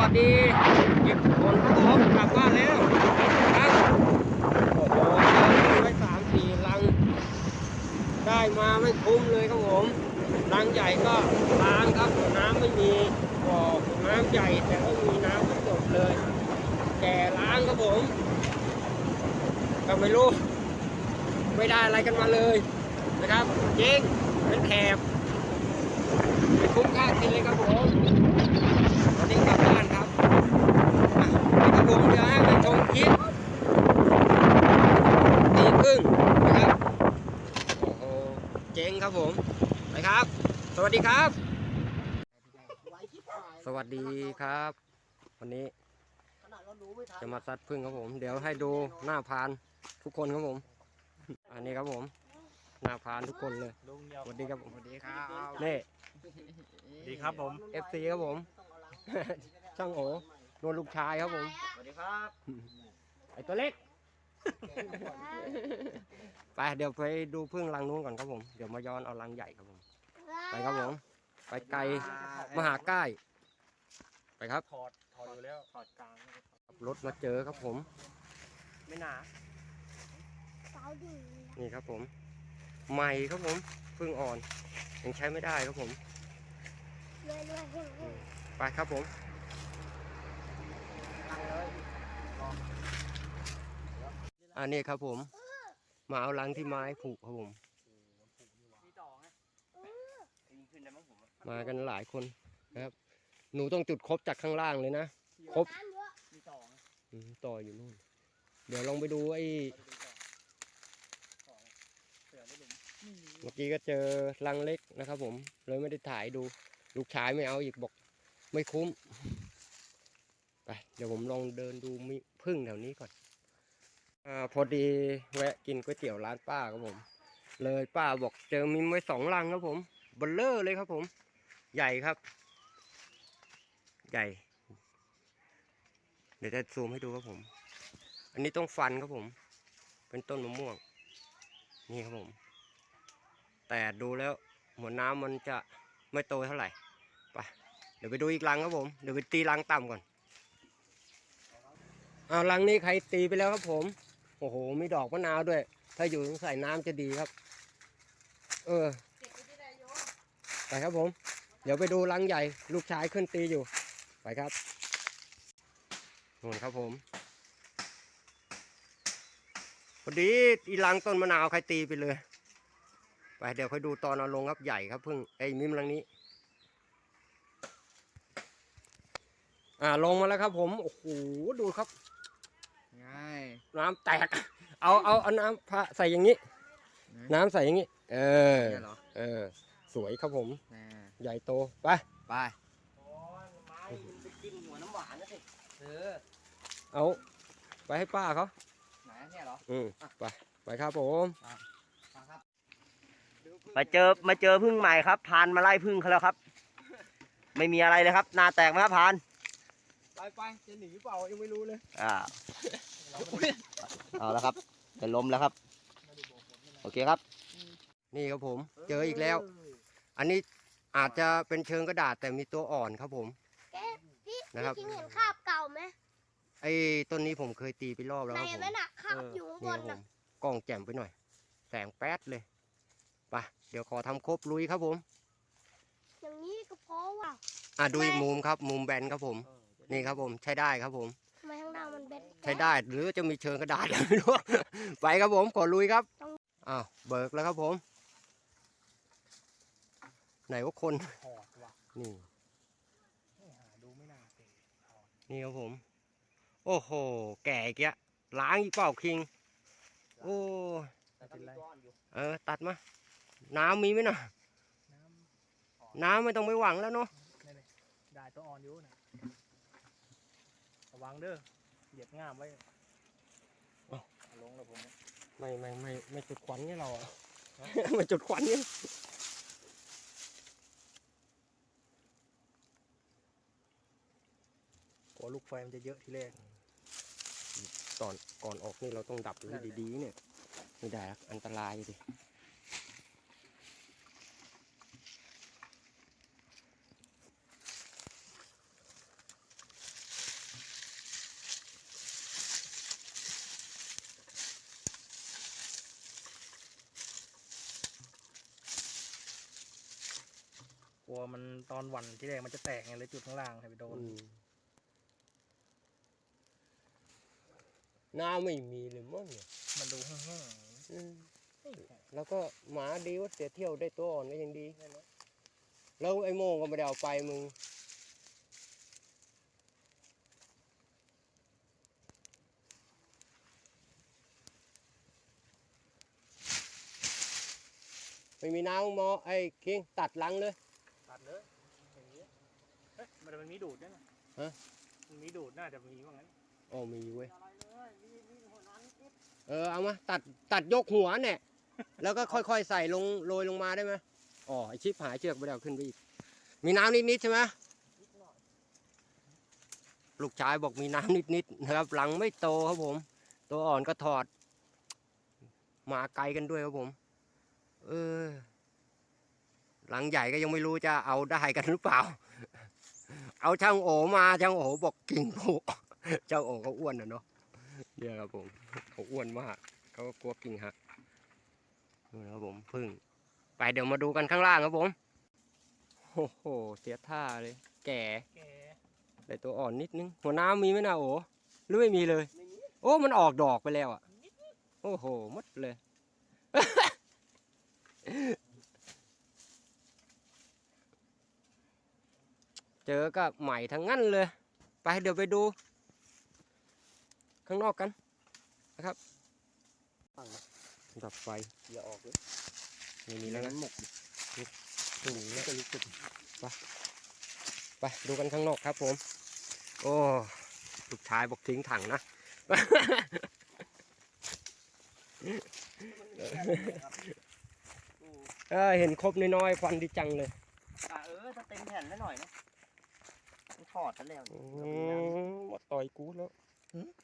วัสดีเก็บคนครับผมกลับบ้านแล้วครับโอ้โหไว้สามสี่ลัง ได้มาไม่คุ้มเลยครับผมลังใหญ่ก็ล้างครับน้ำไม่มีบ่อน้ำใหญ่แต่ไม่มีน้ำทั้งหมดเลยแก่ล้างครับผมก็ไม่รู้ไม่ได้อะไรกันมาเลยนะครับจริงเป็นแถบไม่คุ้มค่ากินเลยครับผมวันนี้กลับบ้านครับอะ ไปครับผมเดี๋ยวให้ไปชมคลิปตีครึ่งนะครับโอ้โหเจ๋งครับผมไปครับ สวัสดีครับ สวัสดีครับ วันนี้จะมาซัดพึ่งครับผม เดี๋ยวให้ดูหน้าพานทุกคนครับผม อันนี้ครับผม หน้าพานทุกคนเลยลุงเดียวสวัสดีครับผมสวัสดีครับนี่ดีครับผม FC ครับผม ช่างโอ โดนลูกชายครับผม สวัสดีครับไอตัวเล็ก ไปเดี๋ยวไปดูพึ่งรังนู้นก่อนครับผม เดี๋ยวมาย้อนเอารังใหญ่ครับผม ไปครับผม ไปไกลมหาใกล้ ไปครับ ถอด ถอดอยู่แล้ว ถอดกลาง รถมาเจอครับผม ไม่หนานี่ครับผม ใหม่ครับผม พึ่งอ่อน ยังใช้ไม่ได้ครับผม ไปครับผม อันนี้ครับผม มาเอาลังที่ไม้ผูกครับผม มีต่อไงขึ้นได้มั้งผมมากันหลายคนนะครับ หนูต้องจุดครบจากข้างล่างเลยนะ ครบ มีต่อไงอืมต่ออยู่นู่น เดี๋ยวลองไปดูไอ้เสือไม่หลุมเมื่อกี้ก็เจอลังเล็กนะครับผม เลยไม่ได้ถ่ายดู ลูกชายไม่เอาอีกบอก ไม่คุ้ม ไปเดี๋ยวผมลองเดินดูมิพึ่งแถวนี้ก่อนอาพอดีแวะกินก๋วยเตี๋ยวร้านป้าครับผม เลยป้าบอกเจอมิมไว้สองลังครับผมเบลเลอร์เลยครับผม ใหญ่ครับ ใหญ่ เดี๋ยวจะซูมให้ดูครับผม อันนี้ต้องฟันครับผม เป็นต้นมะม่วง นี่ครับผม แต่ดูแล้วหัวน้ำมันจะไม่โตเท่าไหร่ไปเดี๋ยวไปดูอีกรังครับผม เดี๋ยวไปตีรังต่ำก่อน เอารังนี้ใครตีไปแล้วครับผม โอ้โห มีดอกมะนาวด้วย ถ้าอยู่ใส่น้ำจะดีครับ เออไปครับผม เดี๋ยวไปดูรังใหญ่ ลูกชายขึ้นตีอยู่ ไปครับนู่นครับผมพอดีอีรังต้นมะนาวใครตีไปเลย ไปเดี๋ยวค่อยดูตอนเอาลงครับใหญ่ครับเพิ่งไอ้มิมรังนี้อ่าลงมาแล้วครับผม โอ้โห ดูครับ ง่ายน้ำแตก เอาเอาเอาน้ำพระใส่อย่างนี้ น้ำใส่อย่างนี้ เออ เนี่ยเหรอเออ สวยครับผมแน่ใหญ่โต ไป ไปไปกินหัวน้ำหวานนะสิเออเอาไปให้ป้าเขา ไหนเนี่ยเหรออืมไป ไปครับผม มาครับมาเจอมาเจอพึ่งใหม่ครับพานมาไล่พึ่งเขาแล้วครับ ไม่มีอะไรเลยครับหน้าแตกไหมครับพาน ไปไปจะหนีเปล่ายังไม่รู้เลยอ่าเอาแล้วครับจะล้มแล้วครับ โอเคครับ นี่ครับผม เจออีกแล้ว อันนี้อาจจะเป็นเชิงกระดาษแต่มีตัวอ่อนครับผมพี่นะครับพี่คิงเห็นคราบเก่าไหมไอ้ต้นนี้ผมเคยตีไปรอบแล้วในครับผมนั้นน่ะคราบเอออยู่ข้างบนี่นครับผน่ะมกล้องแจ่มไปหน่อย แสงแป๊ดเลยไปเดี๋ยวขอทำครบลุยครับผม อย่างนี้ก็เพราะว่าอะดูอีกมุมครับ มุมแบนครับผม นี่ครับผมใช้ได้ครับผมทำไมข้างหน้ามันเบ็ดใช้ได้หรือจะมีเชิงกระดาษไม่รู้ ไปครับผมขอลุยครับต้องอ้าวเบิกแล้วครับผม ไหนว่าคนถอดว่ะนี่หาดูไม่น่าเตะถอดนี่ครับผม โอ้โห แก่อีกแล้วล้างอีกเปล่าคิง โอ้ไม่เป็นไรเออ ตัดมา น้ำมีไหมนะน้ำน้ำไม่ต้องไปหวังแล้วเนาะนี่เลยได้ตัวอ่อนอยู่นะ ระวังเด้อเหยียบง่ามไว้เอาลงแล้วผมเนี่ยไม่ไม่ไม่ไม่จุดควันเนี่ยเราอะไม่จุดควันเนี่ยกลัวลูกไฟมันจะเยอะทีแรก ตอนก่อนออกนี่เราต้องดับไว้ดีๆเนี่ย ไม่ได้ครับอันตรายดิ กลัวมันตอนหวันที่แรกมันจะแตกไงเลยจุดข้างล่างให้ไปโดนอืมน้ำไม่มีเลยมั้งเนี่ยมันดูแห้งอืมๆเฮ้ยแล้วก็หมาดีว่าเสียเที่ยวได้ตัวอ่อนก็ยังดีแล้วไอ้โมงก็ไม่ได้เอาไปมึง ไม่มีน้ำมอไอ้คิงตัดหลังเลย ตัดเลยอย่างนี้เฮ้ยมันมันมีดูดด้วยนะฮะ มันมีดูดน่าจะมีว่างั้นอ๋อมีเว้ยเออเอามาตัดตัดยกหัวเนี่ย แล้วก็ค่อยๆใส่ลงโรยลงมาได้ไหมอ๋อไอชิปหายเชือกไปแล้วขึ้นไปอีก มีน้ำนิดๆใช่ไหมลูกชายบอกมีน้ำนิดๆนะครับ หลังไม่โตครับผม ตัวอ่อนก็ถอด มาไกลกันด้วยครับผม เออ หลังใหญ่ก็ยังไม่รู้จะเอาได้กันหรือเปล่า เอาช่างโอมาช่างโอบอกกิ่งโผช่างโอเขาอ้วนนะเนาะเนี่ยครับผมเขาอ้วนมากเขาก็กลัวกิ่งหักนี่นะครับผมพึ่ง ไปเดี๋ยวมาดูกันข้างล่างครับผมโอ้โหเสียท่าเลย แก่แกแต่ตัวอ่อนนิดนึง หัวน้ำมีไหมนะโอหรือไม่มีเลย โอ้มันออกดอกไปแล้วอะ โอ้โหหมดเลย เจอก็ใหม่ทั้งนั้นเลย ไปเดี๋ยวไปดู ข้างนอกกันนะครับดับไฟอย่าออกเลยไม่มีแล้วนะหมกถึงแล้วก็รู้สึกไปไปดูกันข้างนอกครับผม โอ้ลูกชายบอกทิ้งถังนะเออเห็นครบน้อยๆฟันดีจังเลยอะเออถ้าเต็มแผ่นไว้วหน่อยนะ อดซะแล้วโอ้มาต่อยกูแล้ว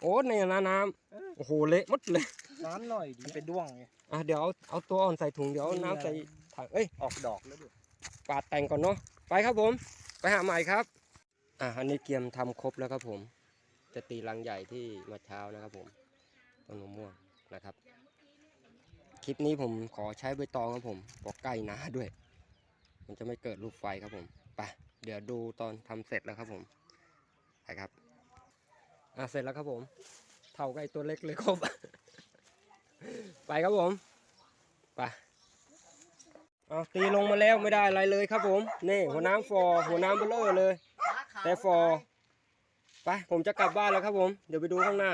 โอ้ในน้ำน้ำโอ้โหเละหมดเลยน้ำหน่อยดิเป็นด้วงไงอะเดี๋ยวเอาเอาตัวอ่อนใส่ถุงเดี๋ยวเอาน้ำใส่ถังเอ้ยออกดอกแล้วด้วยปาดแต่งก่อนเนาะไปครับผม ไปหาใหม่ครับอะอันนี้เกียมทำครบแล้วครับผม จะตีรังใหญ่ที่มาเช้านะครับผมต้นมะม่วงนะครับ คลิปนี้ผมขอใช้ใบตองครับผมเพราะใกล้นาด้วย มันจะไม่เกิดลูกไฟครับผมไป เดี๋ยวดูตอนทำเสร็จแล้วครับผมไปครับ อะเสร็จแล้วครับผม เท่ากับไอตัวเล็กเลยครบ ไปครับผม ไปเอาตีลงมาแล้วไม่ได้อะไรเลยครับผม นี่หัวน้ำฟอร์หัวน้ำเบลเลอร์เลย แต่ฟอร์ไปผมจะกลับบ้านแล้วครับผม เดี๋ยวไปดูข้างหน้า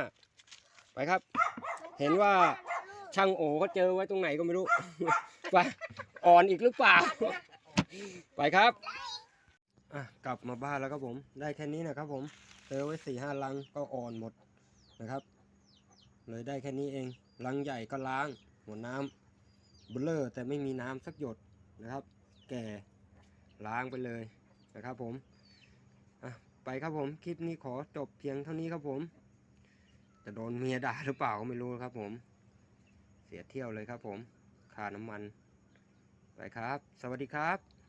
ไปครับ เห็นว่าช่างโอเขาเจอไว้ตรงไหนก็ไม่รู้ ไป อ่อนอีกหรือเปล่า ไปครับ อะกลับมาบ้านแล้วครับผม ได้แค่นี้นะครับผมเจอไว้สี่ห้าลังก็อ่อนหมดนะครับ เลยได้แค่นี้เองลังใหญ่ก็ล้าง หัวน้ำเบลเลอร์แต่ไม่มีน้ำสักหยดนะครับ แก่ล้างไปเลยนะครับผมอะไปครับผมคลิปนี้ขอจบเพียงเท่านี้ครับผมจะโดนเมียด่าหรือเปล่าก็ไม่รู้ครับผม เสียเที่ยวเลยครับผมค่าน้ำมัน ไปครับ สวัสดีครับ